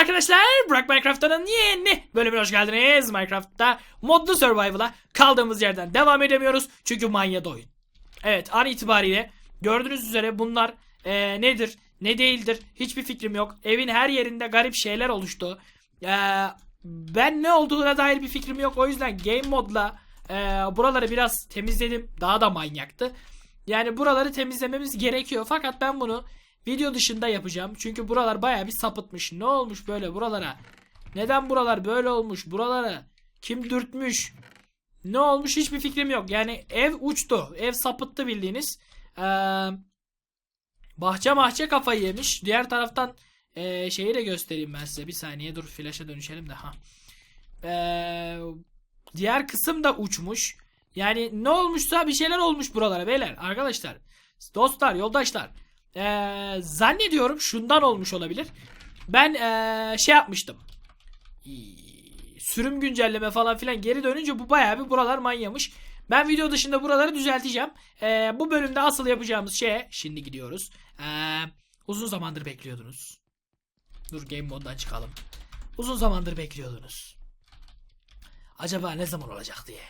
arkadaşlar. Burak Minecraft'ın yeni bölümüne hoş geldiniz. Minecraft'ta modlu survival'a kaldığımız yerden devam edemiyoruz. Çünkü manyadı oyun. Evet an itibariyle gördüğünüz üzere bunlar eee, nedir ne değildir hiçbir fikrim yok. Evin her yerinde garip şeyler oluştu. Eee, ben ne olduğuna dair bir fikrim yok. O yüzden game modla eee, buraları biraz temizledim. Daha da manyaktı. Yani buraları temizlememiz gerekiyor. Fakat ben bunu video dışında yapacağım. Çünkü buralar baya bir sapıtmış. Ne olmuş böyle buralara? Neden buralar böyle olmuş? Buralara kim dürtmüş? Ne olmuş hiçbir fikrim yok. Yani ev uçtu. Ev sapıttı bildiğiniz. Ee, bahçe mahçe kafayı yemiş. Diğer taraftan ee, şeyi de göstereyim ben size. Bir saniye dur flash'a dönüşelim de. ha. Ee, diğer kısım da uçmuş. Yani ne olmuşsa bir şeyler olmuş buralara beyler. Arkadaşlar. Dostlar, yoldaşlar. Ee, zannediyorum şundan olmuş olabilir. Ben ee, şey yapmıştım. Sürüm güncelleme falan filan geri dönünce bu bayağı bir buralar manyamış. Ben video dışında buraları düzelteceğim. Ee, bu bölümde asıl yapacağımız şey şimdi gidiyoruz. Ee, uzun zamandır bekliyordunuz. Dur game moddan çıkalım. Uzun zamandır bekliyordunuz. Acaba ne zaman olacak diye.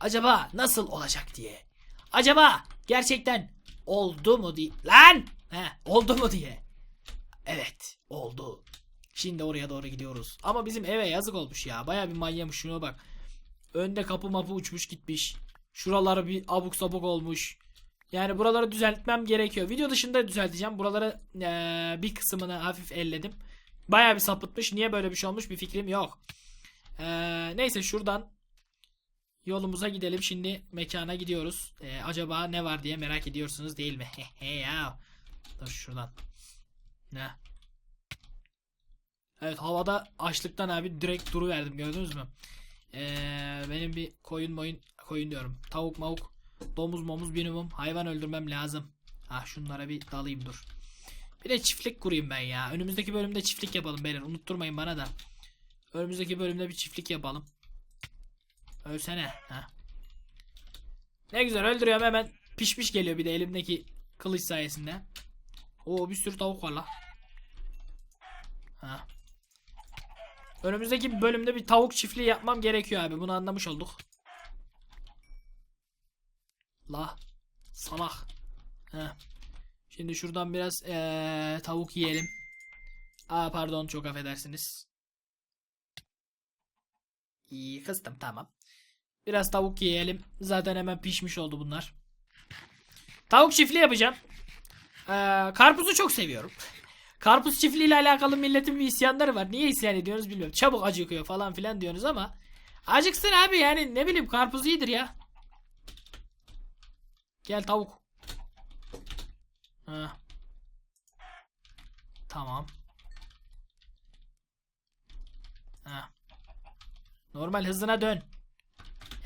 Acaba nasıl olacak diye. Acaba gerçekten oldu mu diye. Lan! He, oldu mu diye. Evet oldu. Şimdi oraya doğru gidiyoruz. Ama bizim eve yazık olmuş ya. Baya bir manyamış şuna bak. Önde kapı mapı uçmuş gitmiş. Şuraları bir abuk sabuk olmuş. Yani buraları düzeltmem gerekiyor. Video dışında düzelteceğim. Buraları eee, bir kısmını hafif elledim. Baya bir sapıtmış. Niye böyle bir şey olmuş bir fikrim yok. Eee, neyse şuradan yolumuza gidelim. Şimdi mekana gidiyoruz. Eee, acaba ne var diye merak ediyorsunuz değil mi? He ya. Dur şuradan. Ne? Evet havada açlıktan abi direkt duru verdim gördünüz mü? Ee, benim bir koyun moyun koyun diyorum. Tavuk mavuk domuz momuz minimum hayvan öldürmem lazım. Ah şunlara bir dalayım dur. Bir de çiftlik kurayım ben ya. Önümüzdeki bölümde çiftlik yapalım beyler. Unutturmayın bana da. Önümüzdeki bölümde bir çiftlik yapalım. Ölsene. Ha. Ne güzel öldürüyorum hemen. Pişmiş geliyor bir de elimdeki kılıç sayesinde. Oo bir sürü tavuk var la. Ha. Önümüzdeki bölümde bir tavuk çiftliği yapmam gerekiyor abi. Bunu anlamış olduk. La. Salak. Heh. Şimdi şuradan biraz eee, tavuk yiyelim. Aa pardon çok affedersiniz. İyi kıstım tamam. Biraz tavuk yiyelim. Zaten hemen pişmiş oldu bunlar. Tavuk çiftliği yapacağım. Eee, karpuzu çok seviyorum. Karpuz çiftliği ile alakalı milletin bir isyanları var. Niye isyan ediyorsunuz bilmiyorum. Çabuk acıkıyor falan filan diyorsunuz ama acıksın abi yani ne bileyim karpuz iyidir ya. Gel tavuk. Ha. Tamam. Ha. Normal hızına dön.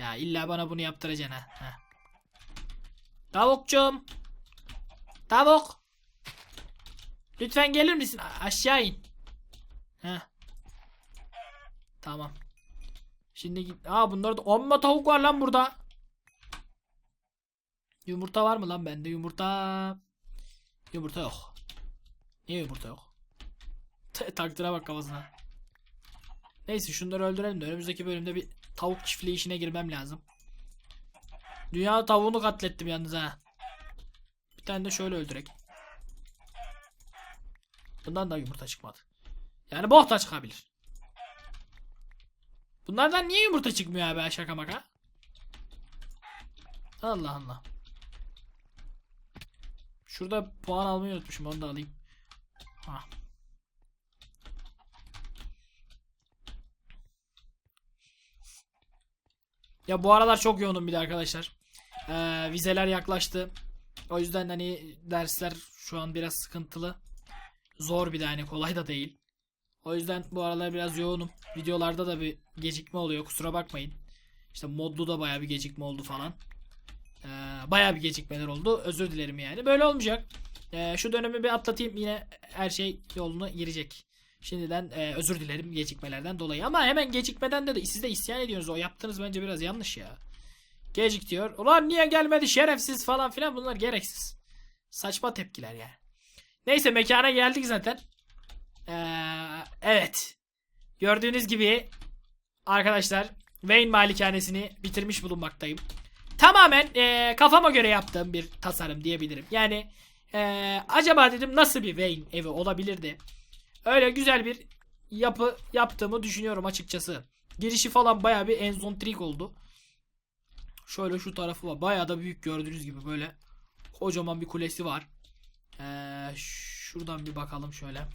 Ya illa bana bunu yaptıracaksın ha. ha. Tavukçum. Tavuk. Lütfen gelir misin? Aşağı in. Heh. Tamam. Şimdi git. Aa bunlarda amma tavuk var lan burada. Yumurta var mı lan bende? Yumurta. Yumurta yok. Niye yumurta yok? Takdire bak kafasına. Neyse şunları öldürelim de önümüzdeki bölümde bir tavuk çiftliği işine girmem lazım. Dünya tavuğunu katlettim yalnız ha. Bir tane de şöyle öldürek. Bundan da yumurta çıkmadı. Yani bok da çıkabilir. Bunlardan niye yumurta çıkmıyor abi şaka maka? Allah Allah. Şurada puan almayı unutmuşum onu da alayım. Ha. Ya bu aralar çok yoğunum bir de arkadaşlar. Ee, vizeler yaklaştı. O yüzden hani dersler şu an biraz sıkıntılı. Zor bir de hani kolay da değil. O yüzden bu aralar biraz yoğunum. Videolarda da bir gecikme oluyor kusura bakmayın. İşte modlu da baya bir gecikme oldu falan. Ee, baya bir gecikmeler oldu. Özür dilerim yani. Böyle olmayacak. Ee, şu dönemi bir atlatayım yine her şey yoluna girecek. Şimdiden e, özür dilerim gecikmelerden dolayı. Ama hemen gecikmeden de, de siz de isyan ediyorsunuz. O yaptığınız bence biraz yanlış ya. Gecik diyor. Ulan niye gelmedi şerefsiz falan filan bunlar gereksiz. Saçma tepkiler yani. Neyse mekana geldik zaten. Ee, evet. Gördüğünüz gibi arkadaşlar Wayne malikanesini bitirmiş bulunmaktayım. Tamamen ee, kafama göre yaptığım bir tasarım diyebilirim. Yani ee, acaba dedim nasıl bir Wayne evi olabilirdi? Öyle güzel bir yapı yaptığımı düşünüyorum açıkçası. Girişi falan baya bir enzontrik oldu. Şöyle şu tarafı var. Baya da büyük gördüğünüz gibi böyle kocaman bir kulesi var. Ee, şuradan bir bakalım şöyle.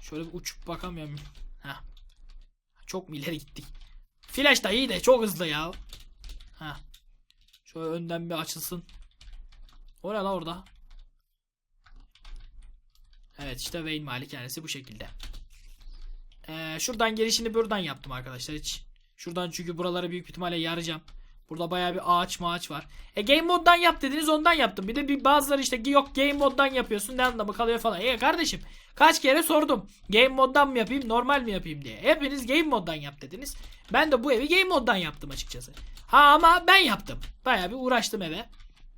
Şöyle bir uçup bakamıyor muyum? Heh. Çok mu ileri gittik? Flash da iyi de çok hızlı ya. Heh. Şöyle önden bir açılsın. O ne la orada? Evet işte Wayne malikanesi bu şekilde. Ee, şuradan girişini buradan yaptım arkadaşlar hiç. Şuradan çünkü buraları büyük ihtimalle yaracağım. Burada bayağı bir ağaç mağaç var. E game moddan yap dediniz ondan yaptım. Bir de bir bazıları işte yok game moddan yapıyorsun ne anlamı kalıyor falan. E kardeşim kaç kere sordum. Game moddan mı yapayım normal mi yapayım diye. Hepiniz game moddan yap dediniz. Ben de bu evi game moddan yaptım açıkçası. Ha ama ben yaptım. Bayağı bir uğraştım eve.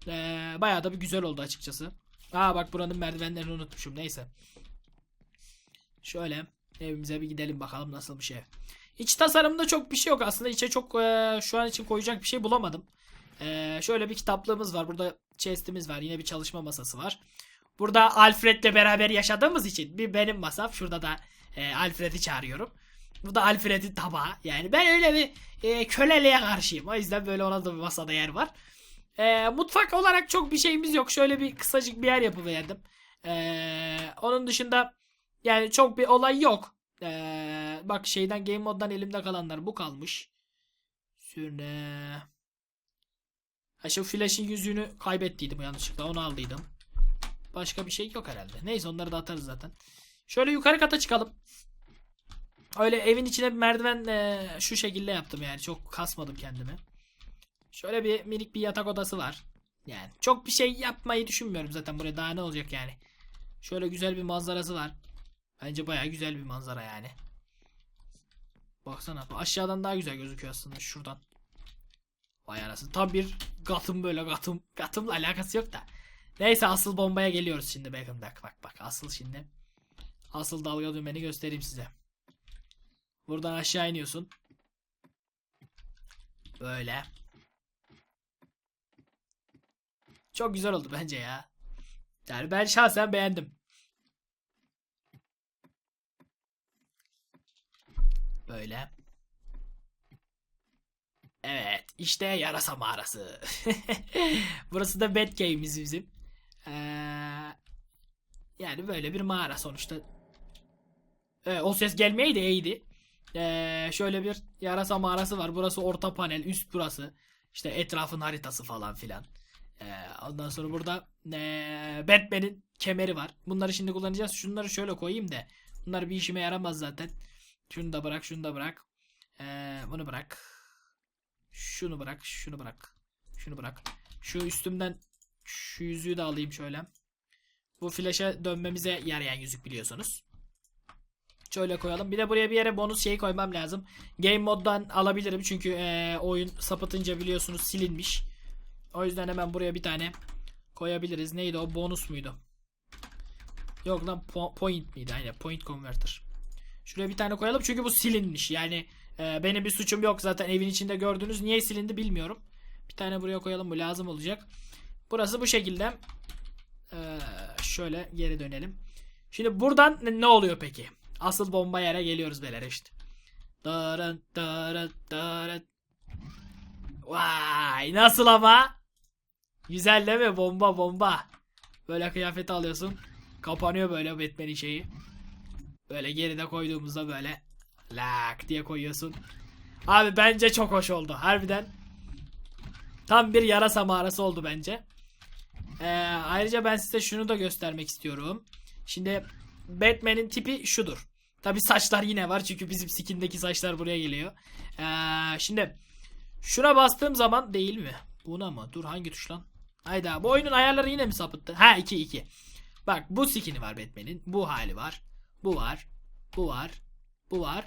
Ee, bayağı da bir güzel oldu açıkçası. Aa bak buranın merdivenlerini unutmuşum neyse. Şöyle evimize bir gidelim bakalım nasıl bir şey. İç tasarımda çok bir şey yok aslında içe çok e, şu an için koyacak bir şey bulamadım. E, şöyle bir kitaplığımız var burada chest'imiz var yine bir çalışma masası var. Burada Alfred'le beraber yaşadığımız için bir benim masam şurada da e, Alfred'i çağırıyorum. Bu da Alfred'in tabağı yani ben öyle bir e, köleliğe karşıyım o yüzden böyle ona da bir masada yer var. E, mutfak olarak çok bir şeyimiz yok şöyle bir kısacık bir yer yapıverdim. E, onun dışında yani çok bir olay yok. Ee, bak şeyden game moddan elimde kalanlar bu kalmış. Sonra ha şu flash'in yüzüğünü kaybettiydim yanlışlıkla onu aldıydım. Başka bir şey yok herhalde. Neyse onları da atarız zaten. Şöyle yukarı kata çıkalım. Öyle evin içine bir merdiven e, şu şekilde yaptım yani çok kasmadım kendimi. Şöyle bir minik bir yatak odası var. Yani çok bir şey yapmayı düşünmüyorum zaten buraya daha ne olacak yani. Şöyle güzel bir manzarası var. Bence baya güzel bir manzara yani. Baksana aşağıdan daha güzel gözüküyor aslında şuradan. Vay anasını tam bir Gotham böyle Gotham. Gotham'la alakası yok da. Neyse asıl bombaya geliyoruz şimdi bakın bak bak bak asıl şimdi. Asıl dalga dümeni göstereyim size. Buradan aşağı iniyorsun. Böyle. Çok güzel oldu bence ya. Yani ben şahsen beğendim. Böyle. Evet. işte yarasa mağarası. Burası da bed game'imiz bizim. Ee, yani böyle bir mağara sonuçta. Evet, o ses gelmeyi de iyiydi. Ee, şöyle bir yarasa mağarası var. Burası orta panel. Üst burası. İşte etrafın haritası falan filan. Ee, ondan sonra burada ee, Batman'in kemeri var. Bunları şimdi kullanacağız. Şunları şöyle koyayım da. Bunlar bir işime yaramaz zaten. Şunu da bırak, şunu da bırak. Ee, bunu bırak. Şunu bırak, şunu bırak. Şunu bırak. Şu üstümden şu yüzüğü de alayım şöyle. Bu flash'a dönmemize yarayan yüzük biliyorsunuz. Şöyle koyalım. Bir de buraya bir yere bonus şey koymam lazım. Game moddan alabilirim çünkü ee, oyun sapıtınca biliyorsunuz silinmiş. O yüzden hemen buraya bir tane koyabiliriz. Neydi o? Bonus muydu? Yok lan po point miydi? Aynen point converter. Şuraya bir tane koyalım çünkü bu silinmiş. Yani e, benim bir suçum yok zaten evin içinde gördünüz. Niye silindi bilmiyorum. Bir tane buraya koyalım bu lazım olacak. Burası bu şekilde. E, şöyle geri dönelim. Şimdi buradan ne, oluyor peki? Asıl bomba yere geliyoruz beyler işte. Darın, darın, darın. Vay nasıl ama? Güzel değil mi? Bomba bomba. Böyle kıyafeti alıyorsun. Kapanıyor böyle Batman'in şeyi. Böyle geride koyduğumuzda böyle lak diye koyuyorsun. Abi bence çok hoş oldu. Harbiden. Tam bir yarasa mağarası oldu bence. Ee, ayrıca ben size şunu da göstermek istiyorum. Şimdi Batman'in tipi şudur. Tabi saçlar yine var çünkü bizim skindeki saçlar buraya geliyor. Ee, şimdi şuna bastığım zaman değil mi? Buna mı? Dur hangi tuş lan? Hayda bu oyunun ayarları yine mi sapıttı? Ha 2 2. Bak bu skini var Batman'in. Bu hali var. Bu var. Bu var. Bu var.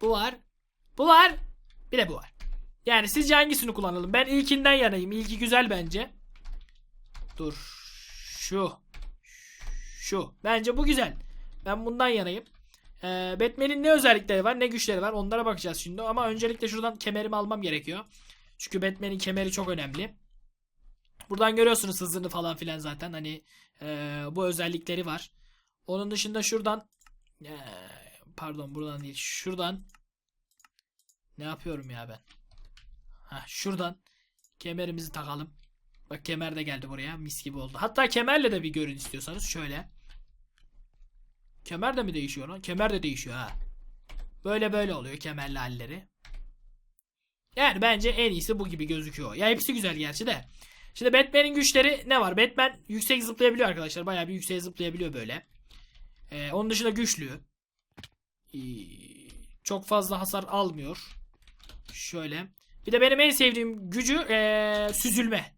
Bu var. Bu var. Bir de bu var. Yani sizce hangisini kullanalım? Ben ilkinden yanayım. İlki güzel bence. Dur. Şu. Şu. Bence bu güzel. Ben bundan yanayım. Ee, Batman'in ne özellikleri var ne güçleri var onlara bakacağız şimdi. Ama öncelikle şuradan kemerimi almam gerekiyor. Çünkü Batman'in kemeri çok önemli. Buradan görüyorsunuz hızını falan filan zaten. Hani ee, bu özellikleri var. Onun dışında şuradan ee, pardon buradan değil şuradan ne yapıyorum ya ben? Ha şuradan kemerimizi takalım. Bak kemer de geldi buraya. Mis gibi oldu. Hatta kemerle de bir görün istiyorsanız şöyle. Kemer de mi değişiyor lan? Kemer de değişiyor ha. Böyle böyle oluyor kemerli halleri. Yani bence en iyisi bu gibi gözüküyor. Ya hepsi güzel gerçi de. Şimdi Batman'in güçleri ne var? Batman yüksek zıplayabiliyor arkadaşlar. Bayağı bir yüksek zıplayabiliyor böyle. Ee, onun dışında güçlü. Ee, çok fazla hasar almıyor. Şöyle. Bir de benim en sevdiğim gücü ee, süzülme.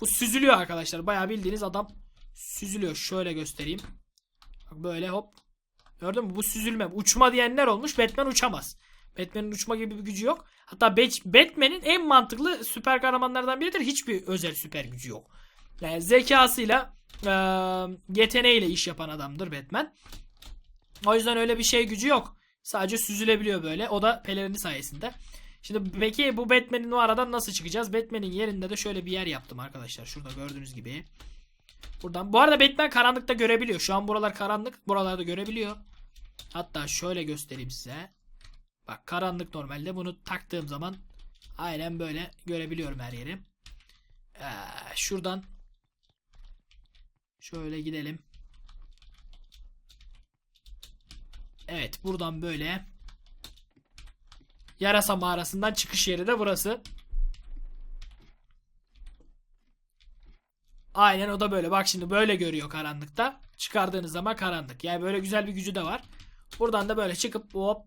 Bu süzülüyor arkadaşlar. Bayağı bildiğiniz adam süzülüyor. Şöyle göstereyim. Böyle hop. Gördün mü? Bu süzülme. Uçma diyenler olmuş. Batman uçamaz. Batman'in uçma gibi bir gücü yok. Hatta Bat- Batman'in en mantıklı süper kahramanlardan biridir. Hiçbir özel süper gücü yok. Yani zekasıyla eee, yeteneğiyle iş yapan adamdır Batman. O yüzden öyle bir şey gücü yok. Sadece süzülebiliyor böyle. O da pelerini sayesinde. Şimdi peki bu Batman'in o aradan nasıl çıkacağız? Batman'in yerinde de şöyle bir yer yaptım arkadaşlar. Şurada gördüğünüz gibi. Buradan. Bu arada Batman karanlıkta görebiliyor. Şu an buralar karanlık. Buralarda görebiliyor. Hatta şöyle göstereyim size. Bak karanlık normalde. Bunu taktığım zaman aynen böyle görebiliyorum her yeri. Ee, şuradan şöyle gidelim. Evet buradan böyle Yarasa mağarasından çıkış yeri de burası. Aynen o da böyle. Bak şimdi böyle görüyor karanlıkta. Çıkardığınız zaman karanlık. Yani böyle güzel bir gücü de var. Buradan da böyle çıkıp hop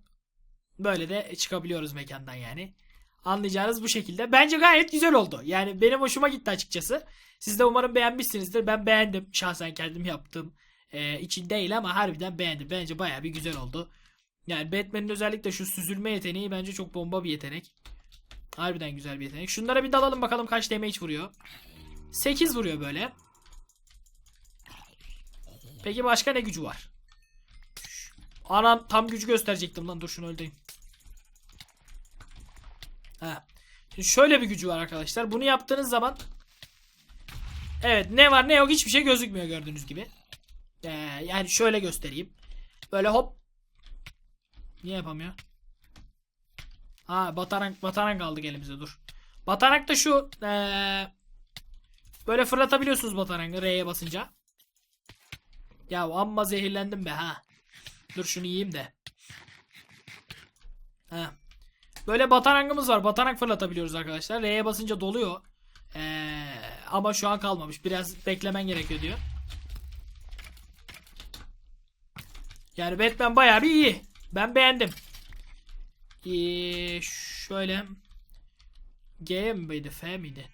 böyle de çıkabiliyoruz mekandan yani. Anlayacağınız bu şekilde. Bence gayet güzel oldu. Yani benim hoşuma gitti açıkçası. Siz de umarım beğenmişsinizdir. Ben beğendim. Şahsen kendim yaptığım e, için değil ama harbiden beğendim. Bence baya bir güzel oldu. Yani Batman'in özellikle şu süzülme yeteneği bence çok bomba bir yetenek. Harbiden güzel bir yetenek. Şunlara bir dalalım bakalım kaç damage vuruyor. 8 vuruyor böyle. Peki başka ne gücü var? Anam tam gücü gösterecektim lan dur şunu öldüreyim. Ha. Şimdi şöyle bir gücü var arkadaşlar. Bunu yaptığınız zaman Evet ne var ne yok hiçbir şey gözükmüyor gördüğünüz gibi. Ee, yani şöyle göstereyim. Böyle hop Niye yapamıyor? Ha bataran bataran kaldı elimizde dur. Batarak da şu ee, böyle fırlatabiliyorsunuz batarangı R'ye basınca. Ya amma zehirlendim be ha. Dur şunu yiyeyim de. Ha. Böyle batarangımız var. Batarak fırlatabiliyoruz arkadaşlar. R'ye basınca doluyor. Ee, ama şu an kalmamış. Biraz beklemen gerekiyor diyor. Yani Batman bayağı bir iyi. Ben beğendim. Ee, şöyle. G miydi? F miydi?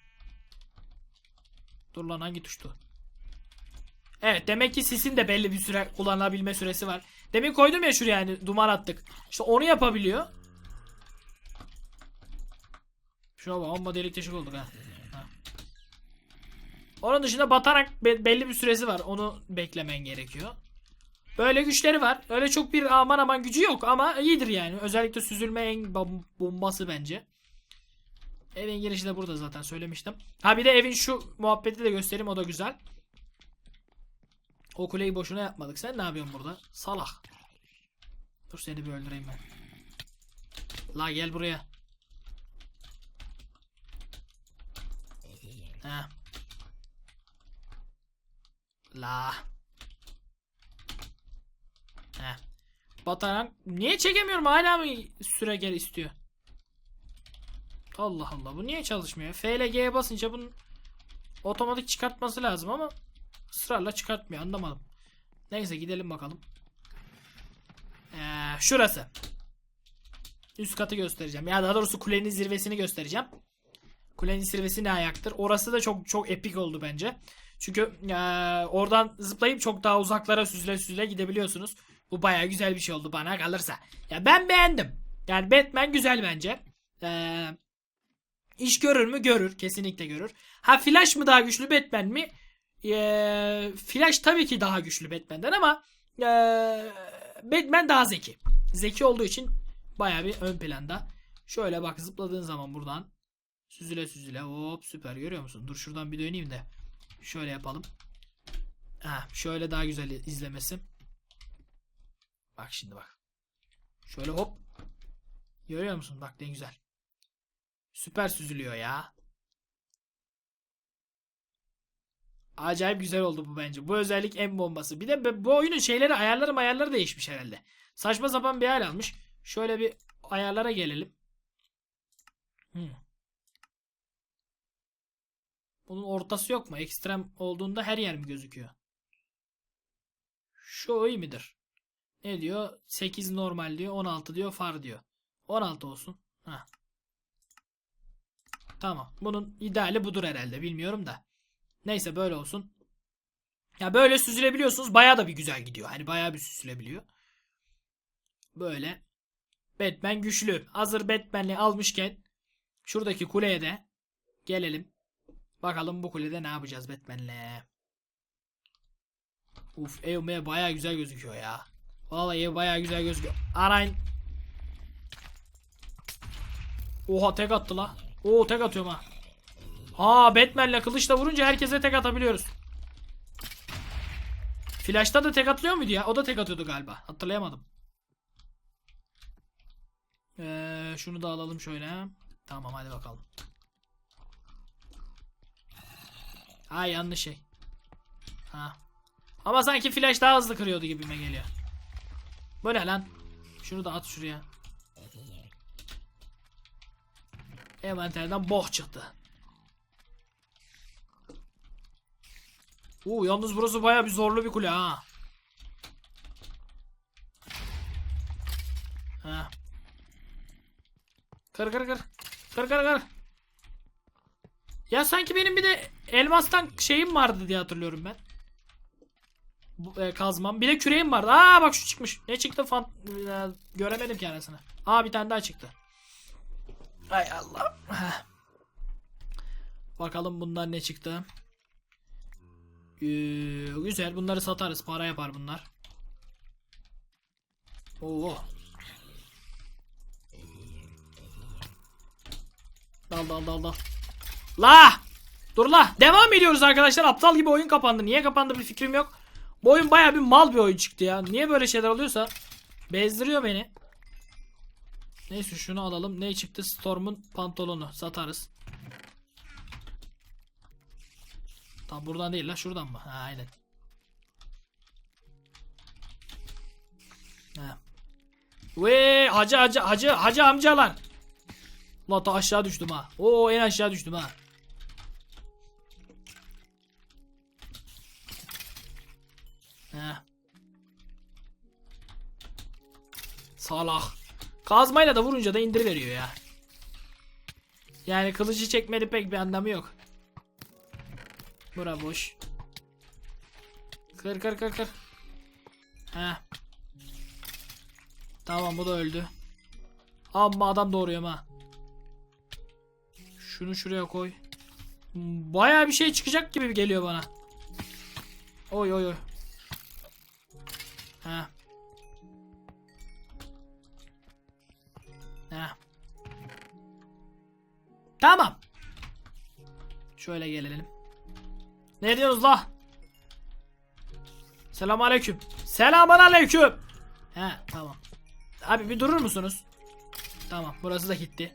Dur lan hangi tuştu? Evet demek ki sisin de belli bir süre kullanabilme süresi var. Demin koydum ya şuraya yani duman attık. İşte onu yapabiliyor. Şuna bak amma delik deşik olduk ha. ha. Onun dışında batarak be- belli bir süresi var. Onu beklemen gerekiyor. Böyle güçleri var. Öyle çok bir aman aman gücü yok ama iyidir yani. Özellikle süzülme en bom- bombası bence. Evin girişi de burada zaten söylemiştim. Ha bir de evin şu muhabbeti de göstereyim o da güzel. O kuleyi boşuna yapmadık. Sen ne yapıyorsun burada? Salak. Dur seni bir öldüreyim ben. La gel buraya. Ha. La. Heh. Bataran niye çekemiyorum hala mı süre gel istiyor? Allah Allah bu niye çalışmıyor? F ile G'ye basınca bunun otomatik çıkartması lazım ama ısrarla çıkartmıyor anlamadım. Neyse gidelim bakalım. Ee, şurası. Üst katı göstereceğim. Ya daha doğrusu kulenin zirvesini göstereceğim. Kulenin zirvesi ne ayaktır? Orası da çok çok epik oldu bence. Çünkü ee, oradan zıplayıp çok daha uzaklara süzüle süzüle gidebiliyorsunuz. Bu baya güzel bir şey oldu bana kalırsa. Ya ben beğendim. Yani Batman güzel bence. Ee, iş görür mü? Görür. Kesinlikle görür. Ha Flash mı daha güçlü Batman mi? Ee, Flash tabii ki daha güçlü Batman'den ama Ee, Batman daha zeki. Zeki olduğu için baya bir ön planda. Şöyle bak zıpladığın zaman buradan süzüle süzüle hop süper görüyor musun? Dur şuradan bir döneyim de şöyle yapalım. Ha, şöyle daha güzel izlemesi. Bak şimdi bak. Şöyle hop. Görüyor musun? Bak ne güzel. Süper süzülüyor ya. Acayip güzel oldu bu bence. Bu özellik en bombası. Bir de bu oyunun şeyleri ayarları ayarları değişmiş herhalde. Saçma sapan bir hal almış. Şöyle bir ayarlara gelelim. Hmm. Bunun ortası yok mu? Ekstrem olduğunda her yer mi gözüküyor? Şu iyi midir? Ne diyor? 8 normal diyor. 16 diyor. Far diyor. 16 olsun. Ha. Tamam. Bunun ideali budur herhalde. Bilmiyorum da. Neyse böyle olsun. Ya böyle süzülebiliyorsunuz. Baya da bir güzel gidiyor. Hani baya bir süzülebiliyor. Böyle. Batman güçlü. Hazır Batman'li almışken şuradaki kuleye de gelelim. Bakalım bu kulede ne yapacağız Batman'le. Uf ev baya güzel gözüküyor ya. Vallahi ev baya güzel gözüküyor. Arayın. Oha tek attı la. Oo tek atıyorum ha. Aa Batman'le kılıçla vurunca herkese tek atabiliyoruz. Flash'ta da tek atılıyor muydu ya? O da tek atıyordu galiba. Hatırlayamadım. Ee, şunu da alalım şöyle. Tamam hadi bakalım. Ha yanlış şey. Ha. Ama sanki flash daha hızlı kırıyordu gibime geliyor. Ne lan? Şunu da at şuraya. Envanterden boh çıktı. Oo yalnız burası baya bir zorlu bir kule ha. Ha. Kır kır kır. Kır kır kır. Ya sanki benim bir de elmastan şeyim vardı diye hatırlıyorum ben. Bu, e, kazmam. Bir de küreğim vardı. Aa bak şu çıkmış. Ne çıktı fan e, göremedim ki. Aa bir tane daha çıktı. Ay Allah. Bakalım bundan ne çıktı. Ee, güzel. Bunları satarız. Para yapar bunlar. Oo. Dal dal dal dal. La! Dur la. Devam ediyoruz arkadaşlar. Aptal gibi oyun kapandı. Niye kapandı bir fikrim yok. Bu oyun baya bir mal bir oyun çıktı ya. Niye böyle şeyler oluyorsa bezdiriyor beni. Neyse şunu alalım. Ne çıktı? Storm'un pantolonu. Satarız. Tam buradan değil la şuradan mı? Ha aynen. Ha. Ve hacı hacı hacı hacı amcalar. La ta aşağı düştüm ha. Oo en aşağı düştüm ha. Ha. Salak. Kazmayla da vurunca da indir veriyor ya. Yani kılıcı çekmeli pek bir anlamı yok. Bura boş. Kır kır kır kır. Heh. Tamam bu da öldü. Amma adam doğruyorum ha. Şunu şuraya koy. Baya bir şey çıkacak gibi geliyor bana. Oy oy oy. Heh. Heh. Tamam. Şöyle gelelim. Ne diyoruz la? Selam aleyküm. Selamun aleyküm. He tamam. Abi bir durur musunuz? Tamam burası da gitti.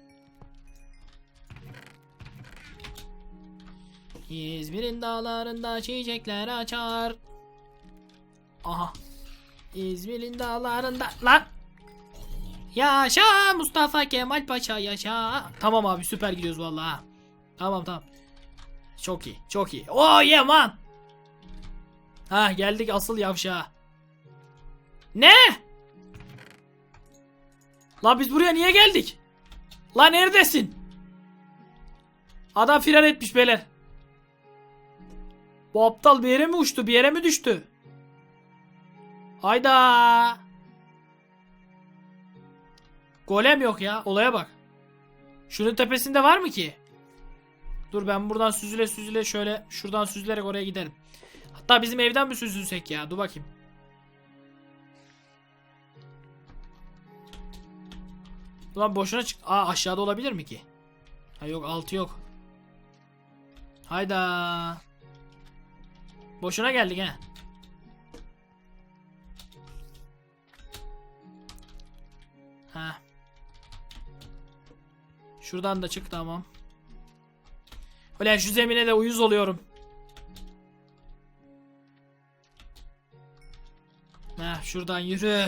İzmir'in dağlarında çiçekler açar. Aha. İzmir'in dağlarında lan. Yaşa Mustafa Kemal Paşa yaşa. Tamam abi süper gidiyoruz vallahi. Tamam tamam. Çok iyi çok iyi. Oh yeah man. Ha geldik asıl yavşağa. Ne? La biz buraya niye geldik? La neredesin? Adam firar etmiş beyler. Bu aptal bir yere mi uçtu? Bir yere mi düştü? Hayda. Golem yok ya. Olaya bak. Şunun tepesinde var mı ki? Dur ben buradan süzüle süzüle şöyle şuradan süzülerek oraya giderim. Hatta bizim evden bir süzülsek ya. Dur bakayım. Ulan boşuna çık. Aa aşağıda olabilir mi ki? Ha yok altı yok. Hayda. Boşuna geldik he. Ha. Şuradan da çık tamam. Ulan şu zemine de uyuz oluyorum. Ha şuradan yürü.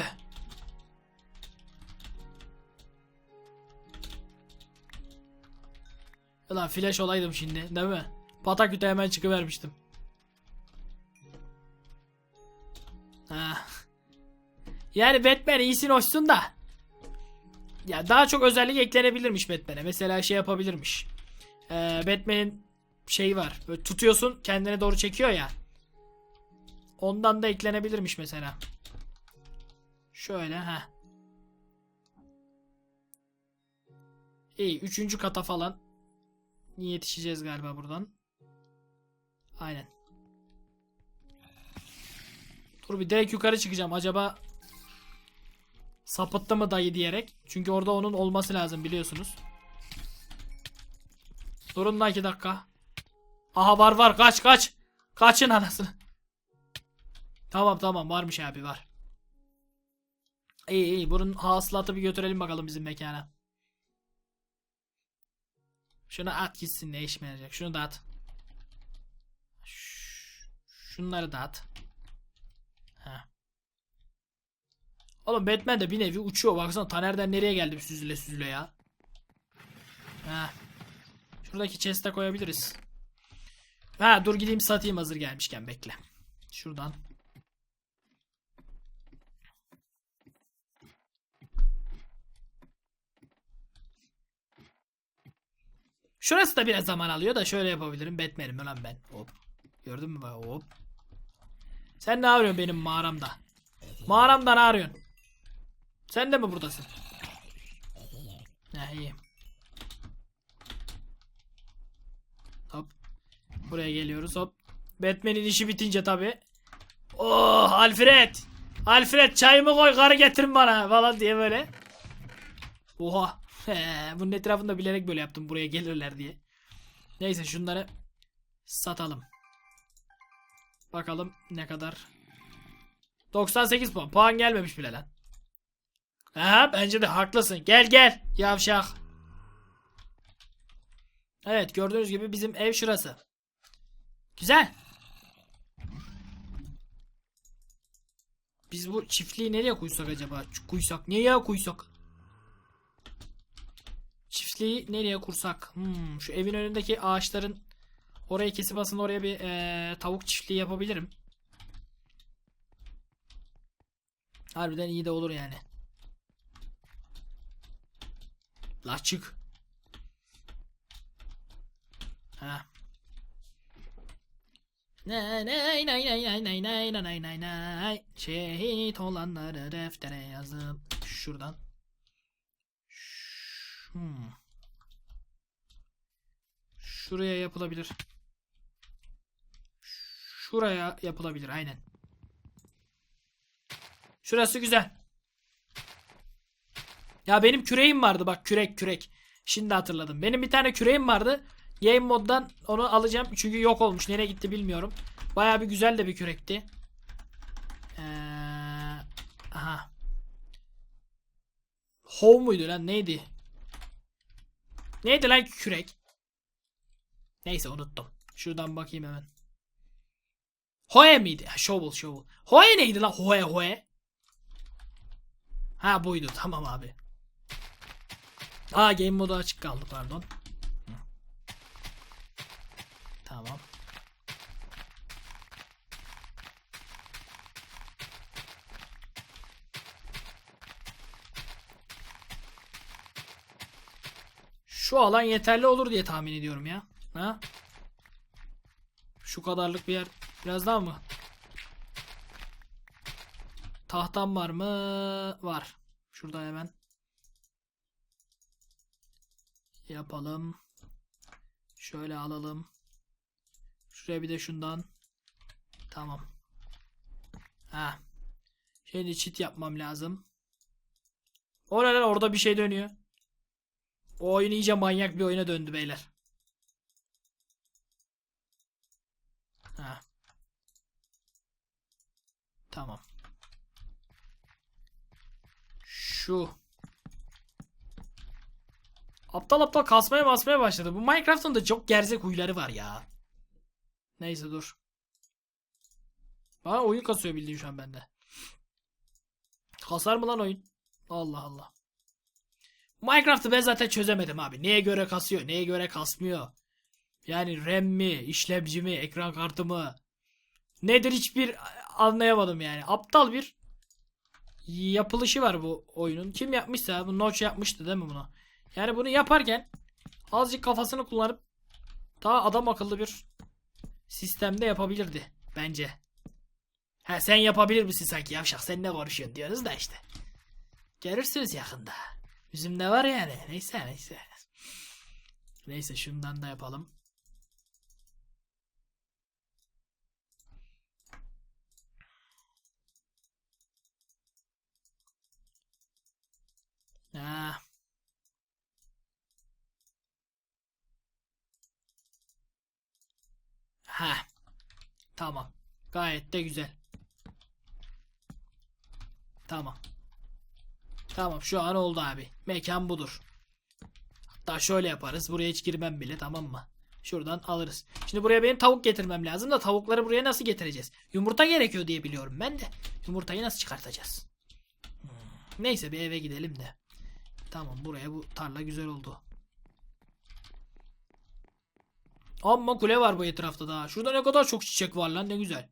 Ulan flash olaydım şimdi değil mi? Pataküte hemen çıkıvermiştim. Ha. Yani Batman iyisin hoşsun da. Ya daha çok özellik eklenebilirmiş Batman'e. Mesela şey yapabilirmiş. Ee, Batman'in şeyi var. Böyle tutuyorsun kendine doğru çekiyor ya. Ondan da eklenebilirmiş mesela. Şöyle ha. İyi üçüncü kata falan yetişeceğiz galiba buradan. Aynen. Dur bir direkt yukarı çıkacağım. Acaba sapıttı mı dayı diyerek. Çünkü orada onun olması lazım biliyorsunuz. Durun da iki dakika. Aha var var kaç kaç. Kaçın anasını. Tamam tamam varmış abi var. İyi iyi bunun hasılatı bir götürelim bakalım bizim mekana. Şunu at gitsin ne işime yarayacak. Şunu da at. Şunları da at. Ha. Oğlum Batman de bir nevi uçuyor. Baksana Taner'den nereye geldi süzüle süzüle ya. Ha. Şuradaki chest'e koyabiliriz. Ha dur gideyim satayım hazır gelmişken bekle. Şuradan. Şurası da biraz zaman alıyor da şöyle yapabilirim. Batman'im lan ben. Hop. Gördün mü hop. Sen ne arıyorsun benim mağaramda? Mağaramda ne arıyorsun? Sen de mi buradasın? Ne iyi. Hop. Buraya geliyoruz hop. Batman'in işi bitince tabi. Oh Alfred. Alfred çayımı koy karı getirin bana falan diye böyle. Oha. Bunun etrafında bilerek böyle yaptım buraya gelirler diye. Neyse şunları satalım. Bakalım ne kadar. 98 puan. Puan gelmemiş bile lan. Ha bence de haklısın. Gel gel yavşak. Evet gördüğünüz gibi bizim ev şurası. Güzel. Biz bu çiftliği nereye koysak acaba? Kuysak. Nereye koysak? Çiftliği nereye kursak? Hmm, şu evin önündeki ağaçların orayı kesip aslında oraya bir eee, tavuk çiftliği yapabilirim. Harbiden iyi de olur yani. La çık. Ha. Nay nay nay nay nay nay nay nay nay nay Şehit olanları deftere yazın. Şuradan. Hmm. Şuraya yapılabilir. Şuraya yapılabilir aynen. Şurası güzel. Ya benim küreğim vardı bak kürek kürek. Şimdi hatırladım. Benim bir tane küreğim vardı. Game moddan onu alacağım çünkü yok olmuş. Nereye gitti bilmiyorum. Baya bir güzel de bir kürekti. Ee, aha. Hov muydu lan neydi? Neydi lan kürek? Neyse unuttum. Şuradan bakayım hemen. Hoe miydi? Ha, shovel shovel. Hoe neydi lan? Hoe hoe. Ha buydu tamam abi. Aa game modu açık kaldı pardon. Tamam. Şu alan yeterli olur diye tahmin ediyorum ya. Ha? Şu kadarlık bir yer. Biraz daha mı? Tahtam var mı? Var. Şurada hemen. Yapalım. Şöyle alalım. Şuraya bir de şundan. Tamam. Ha. Şimdi çit yapmam lazım. O orada bir şey dönüyor. O oyun iyice manyak bir oyuna döndü beyler. Ha. Tamam. Şu. Aptal aptal kasmaya basmaya başladı. Bu Minecraft'ın da çok gerzek huyları var ya. Neyse dur. Bana oyun kasıyor bildiğin şu an bende. Kasar mı lan oyun? Allah Allah. Minecraft'ı ben zaten çözemedim abi. Neye göre kasıyor, neye göre kasmıyor. Yani RAM mi, işlemci mi, ekran kartı mı? Nedir hiçbir anlayamadım yani. Aptal bir yapılışı var bu oyunun. Kim yapmışsa bu Notch yapmıştı değil mi bunu? Yani bunu yaparken azıcık kafasını kullanıp daha adam akıllı bir sistemde yapabilirdi bence. Ha sen yapabilir misin sanki yavşak sen ne konuşuyorsun diyorsunuz da işte. Görürsünüz yakında. Bizim de var yani. Neyse neyse. Neyse şundan da yapalım. Ha. Ha. Tamam. Gayet de güzel. Tamam. Tamam şu an oldu abi. Mekan budur. Hatta şöyle yaparız. Buraya hiç girmem bile tamam mı? Şuradan alırız. Şimdi buraya benim tavuk getirmem lazım da tavukları buraya nasıl getireceğiz? Yumurta gerekiyor diye biliyorum ben de. Yumurtayı nasıl çıkartacağız? Hmm. Neyse bir eve gidelim de. Tamam buraya bu tarla güzel oldu. Amma kule var bu etrafta daha. Şurada ne kadar çok çiçek var lan ne güzel.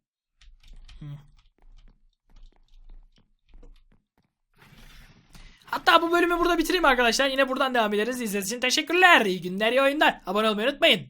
Hatta bu bölümü burada bitireyim arkadaşlar. Yine buradan devam ederiz. İzlediğiniz için teşekkürler. İyi günler, iyi oyunlar. Abone olmayı unutmayın.